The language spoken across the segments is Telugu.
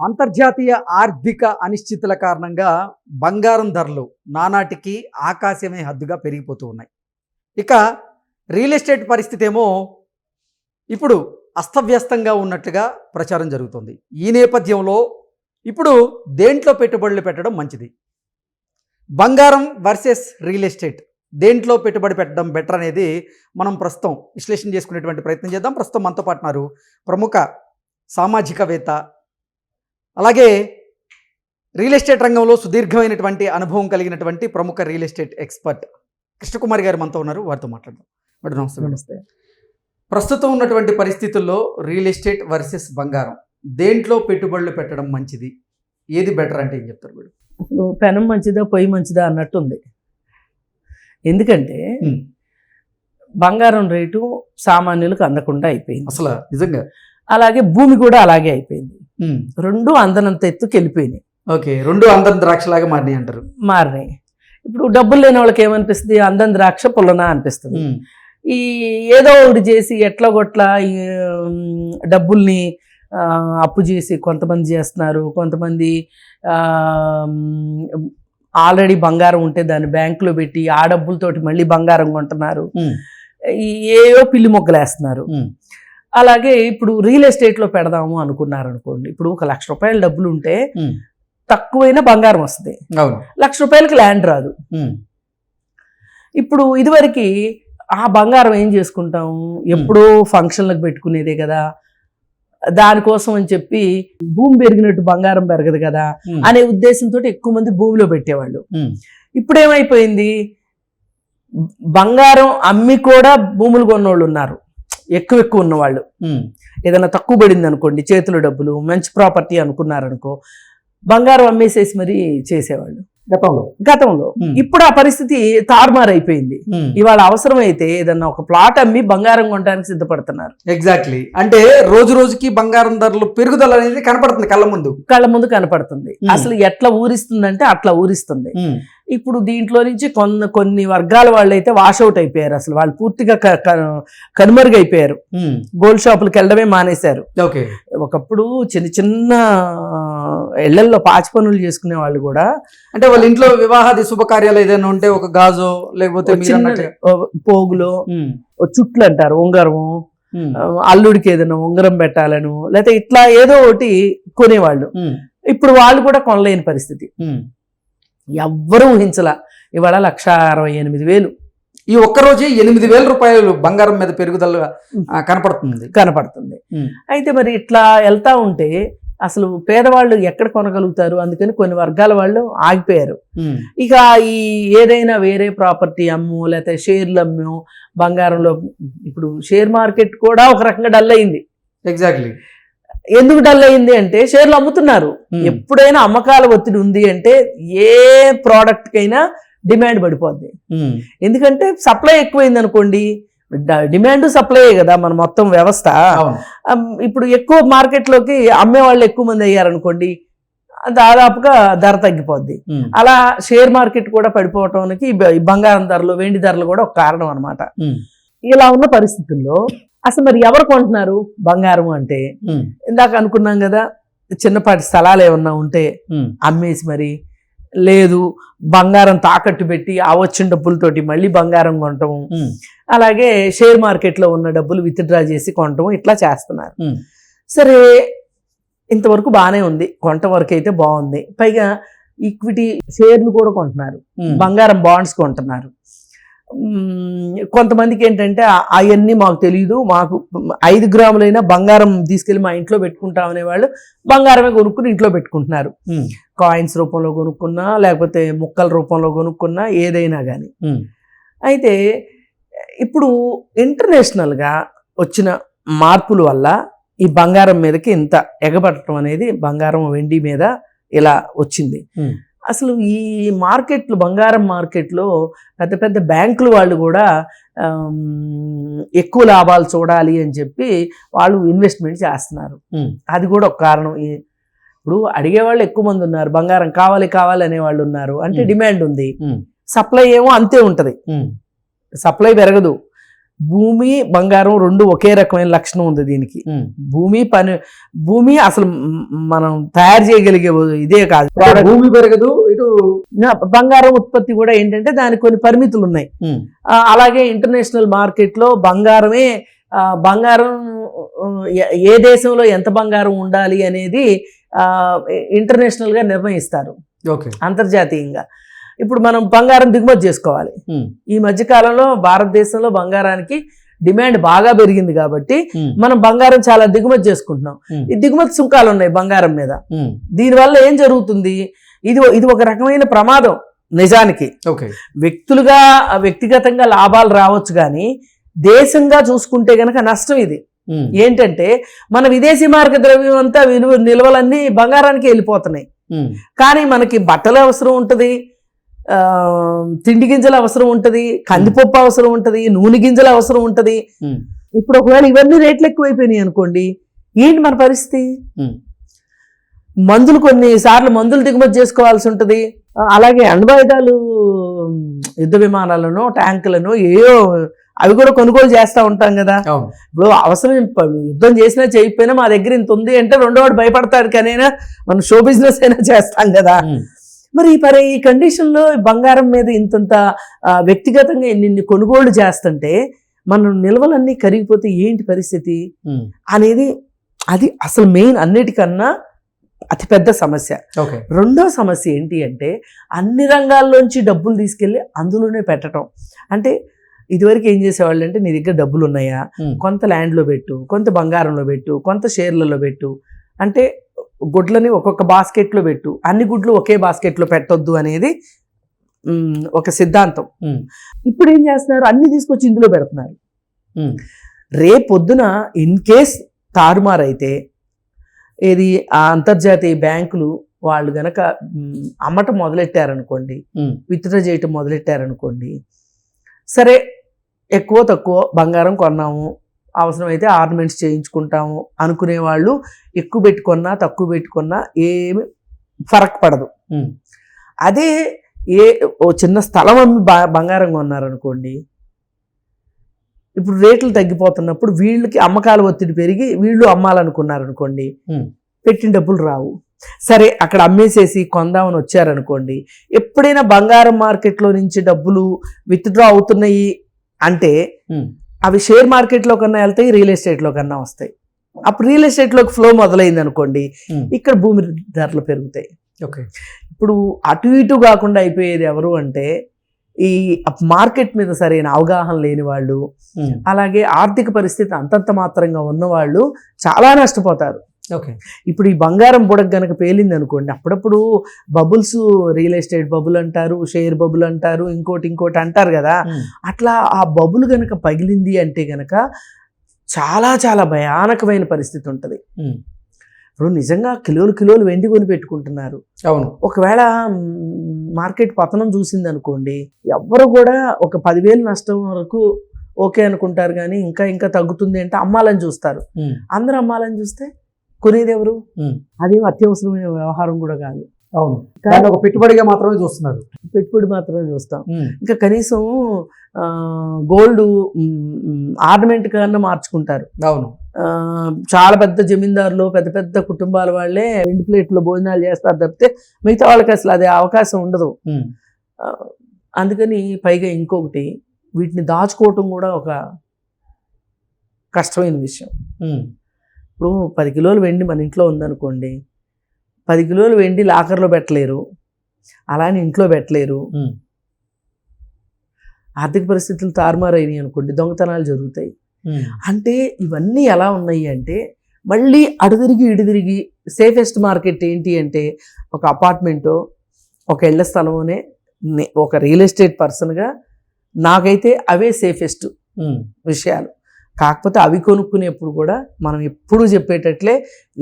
అంతర్జాతీయ ఆర్థిక అనిశ్చితుల కారణంగా బంగారం ధరలు నానాటికి ఆకాశమే హద్దుగా పెరిగిపోతూ ఉన్నాయి. ఇక రియల్ ఎస్టేట్ పరిస్థితి ఏమో ఇప్పుడు అస్తవ్యస్తంగా ఉన్నట్టుగా ప్రచారం జరుగుతుంది. ఈ నేపథ్యంలో ఇప్పుడు దేంట్లో పెట్టుబడులు పెట్టడం మంచిది? బంగారం వర్సెస్ రియల్ ఎస్టేట్ దేంట్లో పెట్టుబడి పెట్టడం బెటర్ అనేది మనం ప్రస్తుతం విశ్లేషణ చేసుకునేటువంటి ప్రయత్నం చేద్దాం. ప్రస్తుతం మనతో పాటున్నారు ప్రముఖ సామాజికవేత్త అలాగే రియల్ ఎస్టేట్ రంగంలో సుదీర్ఘమైనటువంటి అనుభవం కలిగినటువంటి ప్రముఖ రియల్ ఎస్టేట్ ఎక్స్పర్ట్ కృష్ణకుమారి గారు మనతో ఉన్నారు. వారితో మాట్లాడదాం. మేడం నమస్తే. నమస్తే. ప్రస్తుతం ఉన్నటువంటి పరిస్థితుల్లో రియల్ ఎస్టేట్ వర్సెస్ బంగారం దేంట్లో పెట్టుబడులు పెట్టడం మంచిది? ఏది బెటర్ అంటే ఏం చెప్తారు మేడం? అసలు పెనం మంచిదా పొయ్యి మంచిదా అన్నట్టు ఉంది ఎందుకంటే. బంగారం రేటు సామాన్యులకు అందకుండా అయిపోయింది. అసలు? నిజంగా? అలాగే భూమి కూడా అలాగే అయిపోయింది. రెండు అందనంత ఎత్తుకి వెళ్ళిపోయినాయి ఓకే రెండు అందరం ద్రాక్షలాగా మారినాయి అంటారు. మారినాయి. ఇప్పుడు డబ్బులు లేని వాళ్ళకి ఏమనిపిస్తుంది? అందం ద్రాక్ష పుల్లనా అనిపిస్తుంది. ఈ ఏదో ఒకటి చేసి ఎట్లా ఉమ్, డబ్బుల్ని అప్పు చేసి కొంతమంది చేస్తున్నారు. కొంతమంది ఆల్రెడీ బంగారం ఉంటే దాన్ని బ్యాంకులో పెట్టి ఆ డబ్బులతోటి మళ్ళీ బంగారం కొంటున్నారు. ఏవో పిల్లి మొగ్గలు వేస్తున్నారు ఉమ్, అలాగే ఇప్పుడు రియల్ ఎస్టేట్లో పెడదాము అనుకున్నారు అనుకోండి ఇప్పుడు ఒక లక్ష రూపాయల డబ్బులు ఉంటే తక్కువైనా బంగారం వస్తుంది. లక్ష రూపాయలకి ల్యాండ్ రాదు. ఇప్పుడు ఇదివరకు ఆ బంగారం ఏం చేసుకుంటాం? ఎప్పుడో ఫంక్షన్లకు పెట్టుకునేదే కదా. దానికోసం అని చెప్పి భూమి పెరిగినట్టు బంగారం పెరగదు కదా అనే ఉద్దేశంతో ఎక్కువ మంది భూమిలో పెట్టేవాళ్ళు. ఇప్పుడు ఏమైపోయింది బంగారం అమ్మి కూడా భూములు కొన్నోళ్ళు ఉన్నారు. ఎక్కువ ఎక్కువ ఉన్నవాళ్ళు ఏదైనా తక్కువ పడింది అనుకోండి చేతుల డబ్బులు మంచి ప్రాపర్టీ అనుకున్నారనుకో బంగారం అమ్మేసేసి మరీ చేసేవాళ్ళు. గతంలో. గతంలో. ఇప్పుడు ఆ పరిస్థితి తారుమారు అయిపోయింది ఉమ్, ఇవాళ అవసరమైతే ఏదన్నా ఒక ప్లాట్ అమ్మి బంగారం కొనడానికి సిద్ధపడుతున్నారు. ఎగ్జాక్ట్లీ అంటే రోజు రోజుకి బంగారం ధరలు పెరుగుదల అనేది కనపడుతుంది కళ్ళ ముందు. కళ్ళ ముందు కనపడుతుంది. అసలు ఎట్లా ఊరిస్తుందంటే అట్లా ఊరిస్తుంది. ఇప్పుడు దీంట్లో నుంచి కొన్ని కొన్ని వర్గాల వాళ్ళు అయితే వాషౌట్ అయిపోయారు అసలు. వాళ్ళు పూర్తిగా కనుమరుగైపోయారు. గోల్డ్ షాపులకు వెళ్ళడమే మానేశారు. ఓకే. ఒకప్పుడు చిన్న చిన్న ఇళ్ళల్లో పాచి పనులు చేసుకునే వాళ్ళు కూడా అంటే వాళ్ళ ఇంట్లో వివాహాది శుభకార్యాలు ఏదైనా ఉంటే ఒక గాజో లేకపోతే పోగులో చుట్లు అంటారు ఉంగరము. అల్లుడికి ఏదైనా ఉంగరం పెట్టాలను లేకపోతే ఇట్లా ఏదో ఒకటి కొనేవాళ్ళు. ఇప్పుడు వాళ్ళు కూడా కొనలేని పరిస్థితి. ఎవ్వరూ ఊహించలా. ఇవాళ లక్ష అరవై ఎనిమిది వేలు. ఈ ఒక్క రోజే ఎనిమిది వేల రూపాయలు బంగారం మీద పెరుగుదల కనపడుతుంది. కనపడుతుంది. అయితే మరి ఇట్లా వెళ్తా ఉంటే అసలు పేదవాళ్ళు ఎక్కడ కొనగలుగుతారు? అందుకని కొన్ని వర్గాల వాళ్ళు ఆగిపోయారు. ఇక ఈ ఏదైనా వేరే ప్రాపర్టీ అమ్ము లేకపోతే షేర్లు అమ్ము బంగారంలో ఇప్పుడు షేర్ మార్కెట్ కూడా ఒక రకంగా డల్ అయింది. ఎగ్జాక్ట్లీ ఎందుకు డల్ అయింది అంటే షేర్లు అమ్ముతున్నారు. ఉమ్, ఎప్పుడైనా అమ్మకాల ఒత్తిడి ఉంది అంటే ఏ ప్రోడక్ట్ కైనా డిమాండ్ పడిపోద్ది. ఉమ్, ఎందుకంటే సప్లై ఎక్కువైంది అనుకోండి డిమాండ్ సప్లై కదా మన మొత్తం వ్యవస్థ. ఇప్పుడు ఎక్కువ మార్కెట్లోకి అమ్మే వాళ్ళు ఎక్కువ మంది అయ్యారనుకోండి దాదాపుగా ధర తగ్గిపోద్ది. ఉమ్, అలా షేర్ మార్కెట్ కూడా పడిపోవటానికి బంగారం ధరలు వెండి ధరలు కూడా ఒక కారణం అనమాట ఇలా ఉన్న పరిస్థితుల్లో అసలు మరి ఎవరు కొంటున్నారు? బంగారం అంటే ఇందాక అనుకున్నాం కదా చిన్నపాటి స్థలాలు ఏమన్నా ఉంటే అమ్మేసి మరి లేదు బంగారం తాకట్టు పెట్టి ఆ వచ్చిన డబ్బులతోటి మళ్ళీ బంగారం కొనటం అలాగే షేర్ మార్కెట్లో ఉన్న డబ్బులు విత్డ్రా చేసి కొనటం ఇట్లా చేస్తున్నారు. సరే ఇంతవరకు బాగానే ఉంది కొంట వరకు అయితే బాగుంది. పైగా ఈక్విటీ షేర్లు కూడా కొంటున్నారు. బంగారం బాండ్స్ కొంటున్నారు. కొంతమందికి ఏంటంటే అవన్నీ మాకు తెలియదు మాకు ఐదు గ్రాములైనా బంగారం తీసుకెళ్ళి మా ఇంట్లో పెట్టుకుంటామనే వాళ్ళు బంగారమే కొనుక్కుని ఇంట్లో పెట్టుకుంటున్నారు. కాయిన్స్ రూపంలో కొనుక్కున్నా లేకపోతే ముక్కల రూపంలో కొనుక్కున్నా ఏదైనా కానీ అయితే ఇప్పుడు ఇంటర్నేషనల్గా వచ్చిన మార్పుల వల్ల ఈ బంగారం మీదకి ఇంత ఎగబడటం అనేది బంగారం వెండి మీద ఇలా వచ్చింది. అసలు ఈ మార్కెట్లు బంగారం మార్కెట్లో పెద్ద పెద్ద బ్యాంకులు వాళ్ళు కూడా ఎక్కువ లాభాలు చూడాలి అని చెప్పి వాళ్ళు ఇన్వెస్ట్మెంట్ చేస్తున్నారు. అది కూడా ఒక కారణం. ఇప్పుడు అడిగే వాళ్ళు ఎక్కువ మంది ఉన్నారు. బంగారం కావాలి కావాలి అనే వాళ్ళు ఉన్నారు. అంటే. డిమాండ్ ఉంది. సప్లై ఏమో అంతే ఉంటది. సప్లై పెరగదు. భూమి బంగారం రెండు ఒకే రకమైన లక్షణం ఉంది దీనికి. భూమి పని భూమి అసలు మనం తయారు చేయగలిగే ఇదే కాదు. భూమి పెరగదు ఇటు బంగారం ఉత్పత్తి కూడా ఏంటంటే దానికి కొన్ని పరిమితులు ఉన్నాయి. అలాగే ఇంటర్నేషనల్ మార్కెట్లో బంగారమే బంగారం ఏ- దేశంలో ఎంత బంగారం ఉండాలి అనేది ఆ, ఇంటర్నేషనల్గా నిర్ణయిస్తారు. ఓకే. అంతర్జాతీయంగా. ఇప్పుడు మనం బంగారం దిగుమతి చేసుకోవాలి. ఈ మధ్య కాలంలో భారతదేశంలో బంగారానికి డిమాండ్ బాగా పెరిగింది కాబట్టి. మనం బంగారం చాలా దిగుమతి చేసుకుంటున్నాం. ఈ దిగుమతి సుంకాలు ఉన్నాయి బంగారం మీద. దీనివల్ల ఏం జరుగుతుంది ఇది ఇది ఒక రకమైన ప్రమాదం నిజానికి ఓకే వ్యక్తులుగా వ్యక్తిగతంగా లాభాలు రావచ్చు కానీ దేశంగా చూసుకుంటే గనక నష్టం ఇది. ఏంటంటే మన విదేశీ మార్గ ద్రవ్యం అంతా విలువ నిల్వలన్నీ బంగారానికి వెళ్ళిపోతున్నాయి. కానీ మనకి బట్టలు అవసరం ఉంటుంది తిండి గింజలు అవసరం ఉంటుంది కందిపప్పు అవసరం ఉంటుంది నూనె గింజలు అవసరం ఉంటుంది. ఇప్పుడు ఒకవేళ ఇవన్నీ రేట్లు ఎక్కువైపోయినాయి అనుకోండి ఏంటి మన పరిస్థితి. మందులు కొన్ని సార్లు మందులు దిగుమతి చేసుకోవాల్సి ఉంటుంది అలాగే అణ్వాయుధాలు యుద్ధ విమానాలను ట్యాంకులను ఏయో అవి కూడా కొనుగోలు చేస్తూ ఉంటాం కదా ఇప్పుడు అవసరం యుద్ధం చేసినా చేయకపోయినా మా దగ్గర ఇంత ఉంది అంటే రెండో వాడు భయపడతాడు కనైనా మనం షో బిజినెస్ అయినా చేస్తాం కదా. మరి మరి ఈ కండిషన్లో బంగారం మీద ఇంతంత వ్యక్తిగతంగా ఇన్ని కొనుగోలు చేస్తుంటే మనం నిల్వలన్నీ కరిగిపోతే ఏంటి పరిస్థితి. అనేది అది అసలు మెయిన్ అన్నిటికన్నా అతిపెద్ద సమస్య. ఓకే. రెండో సమస్య ఏంటి అంటే అన్ని రంగాల్లోంచి డబ్బులు తీసుకెళ్ళి అందులోనే పెట్టడం అంటే ఇదివరకు ఏం చేసేవాళ్ళు అంటే నీ దగ్గర డబ్బులు ఉన్నాయా. కొంత ల్యాండ్లో పెట్టు కొంత బంగారంలో పెట్టు కొంత షేర్లలో పెట్టు. అంటే గుడ్లని ఒక్కొక్క బాస్కెట్లో పెట్టు అన్ని గుడ్లు ఒకే బాస్కెట్లో పెట్టొద్దు అనేది ఒక సిద్ధాంతం. ఇప్పుడు ఏం చేస్తున్నారు అన్ని తీసుకొచ్చి ఇందులో పెడుతున్నారు. రేపొద్దున ఇన్ కేస్ తారుమారైతే ఏది ఆ అంతర్జాతీయ బ్యాంకులు వాళ్ళు గనక అమ్మటం మొదలెట్టారనుకోండి. విత్డ్రా చేయటం మొదలెట్టారనుకోండి సరే ఎక్కువ తక్కువ బంగారం కొన్నాము అవసరమైతే ఆర్నమెంట్స్ చేయించుకుంటాము అనుకునే వాళ్ళు ఎక్కువ పెట్టుకున్నా తక్కువ పెట్టుకున్నా ఏమి ఫరక్ పడదు. అదే ఏ ఓ చిన్న స్థలం అమ్మి బ- బంగారం కొన్నారనుకోండి ఇప్పుడు రేట్లు తగ్గిపోతున్నప్పుడు వీళ్ళకి అమ్మకాల ఒత్తిడి పెరిగి వీళ్ళు అమ్మాలనుకున్నారనుకోండి. పెట్టిన డబ్బులు రావు సరే అక్కడ అమ్మేసేసి కొందామని వచ్చారనుకోండి ఎప్పుడైనా బంగారం మార్కెట్లో నుంచి డబ్బులు విత్డ్రా అవుతున్నాయి అంటే. అవి షేర్ మార్కెట్లో కన్నా వెళ్తాయి రియల్ ఎస్టేట్లో కన్నా వస్తాయి అప్పుడు రియల్ ఎస్టేట్లోకి ఫ్లో మొదలైంది అనుకోండి. ఇక్కడ భూమి ధరలు పెరుగుతాయి ఓకే ఇప్పుడు అటు ఇటు కాకుండా అయిపోయేది ఎవరు అంటే ఈ మార్కెట్ మీద సరైన అవగాహన లేని వాళ్ళు. అలాగే ఆర్థిక పరిస్థితి అంతంత మాత్రంగా ఉన్నవాళ్ళు చాలా నష్టపోతారు ఓకే ఇప్పుడు ఈ బంగారం బుడగ గనక పేలింది అనుకోండి అప్పుడప్పుడు బబుల్స్ రియల్ ఎస్టేట్ బబుల్ అంటారు షేర్ బబుల్ అంటారు ఇంకోటి ఇంకోటి అంటారు కదా. అట్లా ఆ బబుల్ గనక పగిలింది అంటే గనక చాలా చాలా భయానకమైన పరిస్థితి ఉంటుంది. ఇప్పుడు నిజంగా కిలోలు కిలోలు వెండి కొని పెట్టుకుంటున్నారు అవును ఒకవేళ మార్కెట్ పతనం చూసింది అనుకోండి ఎవ్వరు కూడా ఒక పదివేలు నష్టం వరకు ఓకే అనుకుంటారు కానీ ఇంకా ఇంకా తగ్గుతుంది అంటే అమ్మాలని చూస్తారు. అందరూ అమ్మాలని చూస్తే కొనేది ఎవరు. అదేం అత్యవసరమైన వ్యవహారం కూడా కాదు. అవును. దాన్ని ఒక పెట్టుబడిగా మాత్రమే చూస్తున్నారు. పెట్టుబడి మాత్రమే చూస్తాం. ఇంకా కనీసం గోల్డ్ ఆర్నమెంట్ కన్నా మార్చుకుంటారు. అవును. చాలా పెద్ద జమీందారులు పెద్ద పెద్ద కుటుంబాల వాళ్ళే రెండు ప్లేట్లో భోజనాలు చేస్తారు తప్పితే మిగతా వాళ్ళకి అసలు అదే అవకాశం ఉండదు. అందుకని పైగా ఇంకొకటి వీటిని దాచుకోవటం కూడా ఒక కష్టమైన విషయం. ఇప్పుడు పది కిలోలు వెండి మన ఇంట్లో ఉందనుకోండి పది కిలోలు వెండి లాకర్లో పెట్టలేరు అలానే ఇంట్లో పెట్టలేరు. ఆర్థిక పరిస్థితులు తారుమారైనాయి అనుకోండి దొంగతనాలు జరుగుతాయి. అంటే ఇవన్నీ ఎలా ఉన్నాయి అంటే మళ్ళీ అడుదిరిగి ఇడుదిరిగి సేఫెస్ట్ మార్కెట్ ఏంటి అంటే ఒక అపార్ట్మెంటో ఒక ఇళ్ళ స్థలమోనే ఒక రియల్ ఎస్టేట్ పర్సన్గా నాకైతే అవే సేఫెస్ట్. విషయాలు కాకపోతే అవి కొనుక్కునేప్పుడు కూడా మనం ఎప్పుడు చెప్పేటట్లే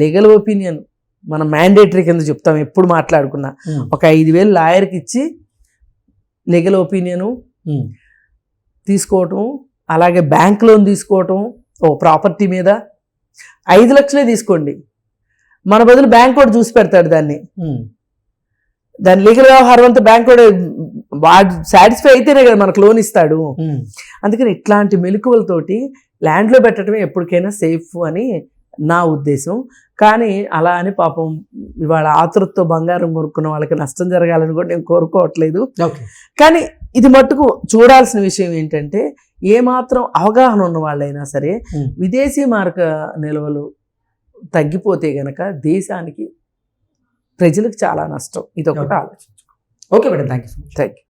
లీగల్ ఒపీనియన్ మనం మ్యాండేటరీ కింద చెప్తాం ఎప్పుడు మాట్లాడుకున్నా. ఒక ఐదు వేలు లాయర్కి ఇచ్చి లీగల్ ఒపీనియను. తీసుకోవటం అలాగే బ్యాంక్ లోన్ తీసుకోవటం ఓ ప్రాపర్టీ మీద ఐదు లక్షలే తీసుకోండి మన బదులు బ్యాంక్ కూడా చూసి పెడతాడు దాన్ని. దాని లీగల్ వ్యవహారం అంతా బ్యాంక్ కూడా వాడు సాటిస్ఫై అయితేనే కదా మనకు లోన్ ఇస్తాడు. అందుకని ఇట్లాంటి మెలకువలతోటి ల్యాండ్లో పెట్టడమే ఎప్పటికైనా సేఫ్ అని నా ఉద్దేశం. కానీ అలా అని పాపం ఇవాళ ఆతురతో బంగారం కొనుక్కున్న వాళ్ళకి నష్టం జరగాలని కూడా నేను కోరుకోవట్లేదు. కానీ ఇది మట్టుకు చూడాల్సిన విషయం ఏంటంటే ఏమాత్రం అవగాహన ఉన్న వాళ్ళైనా సరే. విదేశీ మార్క నిల్వలు తగ్గిపోతే గనక దేశానికి ప్రజలకు చాలా నష్టం. ఇది ఒకటి. ఆలోచన okay madam. Thank you so much. Thank you